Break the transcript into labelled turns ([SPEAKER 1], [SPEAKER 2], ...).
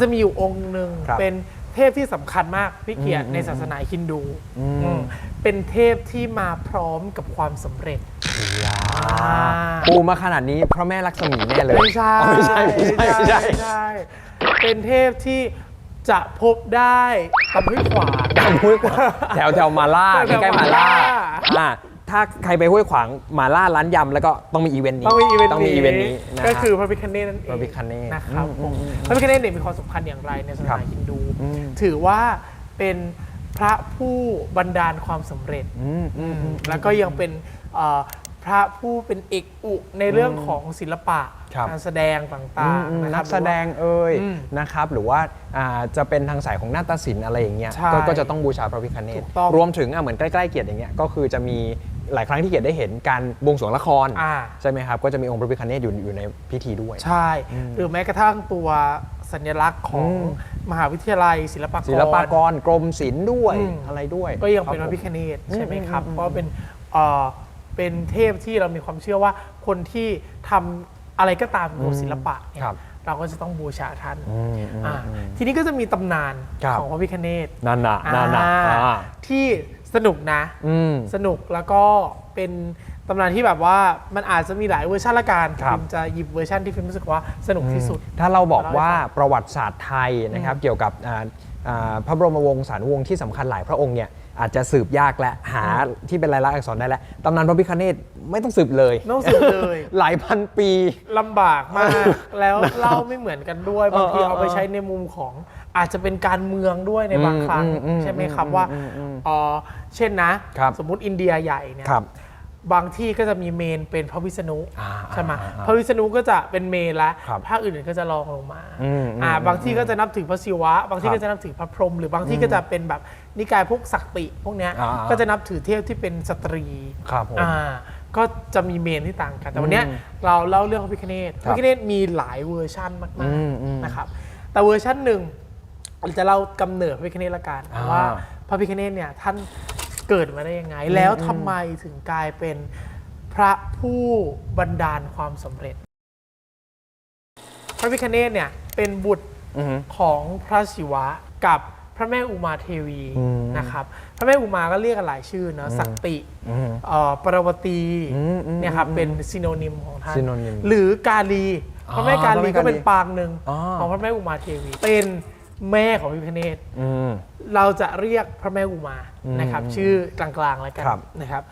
[SPEAKER 1] จะมีอยู่องค์หนึ่ง
[SPEAKER 2] ครับ
[SPEAKER 1] เป็นเทพที่สำคัญมากพี่เกียรติ
[SPEAKER 2] อืม
[SPEAKER 1] ในศาสนาฮินดู
[SPEAKER 2] อืม
[SPEAKER 1] อืมเป็นเทพที่มาพร้อมกับความสำเร็จ
[SPEAKER 2] ยา
[SPEAKER 1] อ่า
[SPEAKER 2] ปูมาขนาดนี้พระแม่ลักษมีแน่เลย
[SPEAKER 1] ไม่ใช่
[SPEAKER 2] อ๋อไม่ใช่ไม่ใช่ไม่ใช่
[SPEAKER 1] ใช่เป็นเทพที่จะพบได้ตำห้วยขวาง
[SPEAKER 2] ดำห้วยขวางแถวแถวมาล่า
[SPEAKER 1] แถวๆ
[SPEAKER 2] ใกล้ๆมาล่า
[SPEAKER 1] มาล่า
[SPEAKER 2] อ่า ถ้าใครไปห้วยขวางมาล่าร้านยำแล้วก็ต้องมีอีเวนต์นี้
[SPEAKER 1] ต้องมีอีเวนต์
[SPEAKER 2] ต้องมีอีเวนต์นี้นะ
[SPEAKER 1] ก็
[SPEAKER 2] ฮะ
[SPEAKER 1] คือพระพิคเนตนั่นเอง
[SPEAKER 2] พระพิฆเนศ
[SPEAKER 1] นะครับ
[SPEAKER 2] อืม
[SPEAKER 1] ผม
[SPEAKER 2] อืม
[SPEAKER 1] พระพิคเนตเนี่ยมีความสำคัญอย่างไรในศาส
[SPEAKER 2] ครั
[SPEAKER 1] นา
[SPEAKER 2] บ
[SPEAKER 1] ฮินดู
[SPEAKER 2] อืม
[SPEAKER 1] ถือว่าเป็นพระผู้บันดาลความสำเร็จ
[SPEAKER 2] อืมอืมอืม
[SPEAKER 1] แล้วก็ยังเป็นเอ่อพระผู้เป็นเอกอุในเรื่องของศิลปะ
[SPEAKER 2] ครับ
[SPEAKER 1] การแสดงต่
[SPEAKER 2] อืา
[SPEAKER 1] ง
[SPEAKER 2] มอืม
[SPEAKER 1] ๆนะค
[SPEAKER 2] นั
[SPEAKER 1] รับ
[SPEAKER 2] กแสดงเอ่ย
[SPEAKER 1] อืม
[SPEAKER 2] นะครับ หรือว่าอ่าจะเป็นทางสายของนาฏศิลป์อะไรอย่างเงี้ย
[SPEAKER 1] ใช่
[SPEAKER 2] ก็ก็จะต้องบูชาพระพิฆเน
[SPEAKER 1] ถู
[SPEAKER 2] ศ
[SPEAKER 1] กต้อง
[SPEAKER 2] รวมถึงอะเหมือนใกล้ๆเกียรติอย่างเงี้ยก็คือจะมี หลายครั้งที่เกียรติได้เห็นการบวงสรวงละคร
[SPEAKER 1] อ่า
[SPEAKER 2] ใช่ไหมครับ ก็จะมีองค์พระพิฆเนศอยู่อยู่ในพิธีด้วย
[SPEAKER 1] ใช่ หรือแม้กระทั่งตัวสัญลักษณ์ของ
[SPEAKER 2] อืม
[SPEAKER 1] มหาวิทยาลัยศิลปากร
[SPEAKER 2] ศิลปากรกรมศิลป์ด้วย
[SPEAKER 1] อืม
[SPEAKER 2] อะไรด้วย
[SPEAKER 1] ก็ยังเป็นพ
[SPEAKER 2] ค
[SPEAKER 1] ระ
[SPEAKER 2] บ
[SPEAKER 1] พิคเนตใช่ไหมครับ
[SPEAKER 2] อืมอืม
[SPEAKER 1] เพราะเป็นเอ่อเป็นเทพที่เรามีความเชื่อว่าคนที่ทำอะไรก็ตามเกี่ยวกับศิลปะเนี่ย
[SPEAKER 2] ครับ
[SPEAKER 1] เราก็จะต้องบูชาท่าน
[SPEAKER 2] อืมอืม
[SPEAKER 1] อ่า
[SPEAKER 2] อืม
[SPEAKER 1] ทีนี้ก็จะมีตำนาน
[SPEAKER 2] ครับ
[SPEAKER 1] ของพระพิคเนต
[SPEAKER 2] นั่นน่ะนั่นน่ะ
[SPEAKER 1] อ่า
[SPEAKER 2] อ่า
[SPEAKER 1] ที่ สนุกนะ
[SPEAKER 2] อืม
[SPEAKER 1] สนุกแล้วก็เป็นตำนานที่แบบว่ามันอาจจะมีหลายเวอร์ชันละกัน
[SPEAKER 2] ครับ
[SPEAKER 1] ฟิล์มจะหยิบเวอร์ชันที่ฟิล์มรู้สึกว่าสนุกที่สุด
[SPEAKER 2] ถ้าเราบอก
[SPEAKER 1] เล่าให้
[SPEAKER 2] ว่า
[SPEAKER 1] ฟัง
[SPEAKER 2] ประวัติศาสตร์ไทยนะครับ เกี่ยวกับอ่าอ่าพระบรมวงศานุวงศ์ที่สำคัญหลายพระองค์เนี่ยอาจจะสืบยากและหาที่เป็นลายลักษณ์อักษรได้แล้วตำนานพระพิฆเนศไม่ต้องสืบเลย
[SPEAKER 1] ไม่ต้องสืบเลย
[SPEAKER 2] หลายพันปี
[SPEAKER 1] ลำบากมาก แล้วเล่าไม่เหมือนกันด้วย บางที
[SPEAKER 2] เออเออ
[SPEAKER 1] เอาไปใช้ในมุมของ อาจจะเป็นการเมืองด้วยในบางครั้ง
[SPEAKER 2] อืมอืม
[SPEAKER 1] ใช่ไหมครับ
[SPEAKER 2] อืม
[SPEAKER 1] ว่า
[SPEAKER 2] อืมอืม
[SPEAKER 1] เอ่อเช่นนะ
[SPEAKER 2] ครับ
[SPEAKER 1] สมมุติอินเดียใหญ่เนี่ย
[SPEAKER 2] ครับ
[SPEAKER 1] บางที่ก็จะมีเมนเป็นพระวิษณุ
[SPEAKER 2] อ่า
[SPEAKER 1] ใช่ไหม
[SPEAKER 2] อ่าอ่า
[SPEAKER 1] พระวิษณุก็จะเป็นเมนแล้ว
[SPEAKER 2] ครับ
[SPEAKER 1] ภาคอื่นๆก็จะรองลงมา
[SPEAKER 2] อืมอืม
[SPEAKER 1] อ่าบางที่ก็จะนับถือพระศิวะ บางที่
[SPEAKER 2] ครับ
[SPEAKER 1] ก็จะนับถือพระพรหมหรือบางที่ก็จะเป็นแบบนิกายพวกศักติพวกเนี้ย
[SPEAKER 2] อ่า
[SPEAKER 1] ก็จะนับถือเทพที่เป็นสตรี
[SPEAKER 2] ครับผม
[SPEAKER 1] อ่าก็จะมีเมนที่ต่างกัน แต่วันเนี้ย
[SPEAKER 2] อืม
[SPEAKER 1] เราเล่าเรื่องพระพิคเนต
[SPEAKER 2] ค
[SPEAKER 1] พ
[SPEAKER 2] รับ
[SPEAKER 1] ระพิคเนตมีหลายเวอร์ชั่นมาก
[SPEAKER 2] อืมอืม
[SPEAKER 1] ๆนะครับแต่เวอร์ชันหนึ่ง เราจะเล่ากำเนิดพระพิคเนตละกัน
[SPEAKER 2] อ่า
[SPEAKER 1] ว่าพระพิคเนตเนี่ยท่านเกิดมาได้ยังไง แล้วทำไมถึงกลายเป็นพระผู้บันดาลความสำเร็จ พระพิคเนตเนี่ยเป็นบุตร
[SPEAKER 2] อือฮึ
[SPEAKER 1] ของพระศิวะกับพระแม่อุมาเทวี
[SPEAKER 2] อืม
[SPEAKER 1] นะครับ พระแม่อุมาก็เรียกกันหลายชื่อเนอะสักติ
[SPEAKER 2] อืม
[SPEAKER 1] เอ่อปรวตี
[SPEAKER 2] อืมอืม
[SPEAKER 1] เนี่ยครับ
[SPEAKER 2] อืม
[SPEAKER 1] เป็นซีโนนิมของท่าน
[SPEAKER 2] synonym
[SPEAKER 1] หรือกาลี
[SPEAKER 2] อ๋อ
[SPEAKER 1] พระแม่กา
[SPEAKER 2] พระแม่
[SPEAKER 1] ลี
[SPEAKER 2] กาลี
[SPEAKER 1] ก็เป็นปางหนึ่ง
[SPEAKER 2] อ๋อ
[SPEAKER 1] ของพระแม่อุมาเทวี เป็น แม่ของพระพิฆเนศ
[SPEAKER 2] อืม
[SPEAKER 1] เราจะเรียกพระแม่อุมา
[SPEAKER 2] อืม
[SPEAKER 1] นะครับ ชื่อกลางๆแล้วกัน
[SPEAKER 2] ครับ
[SPEAKER 1] นะครับ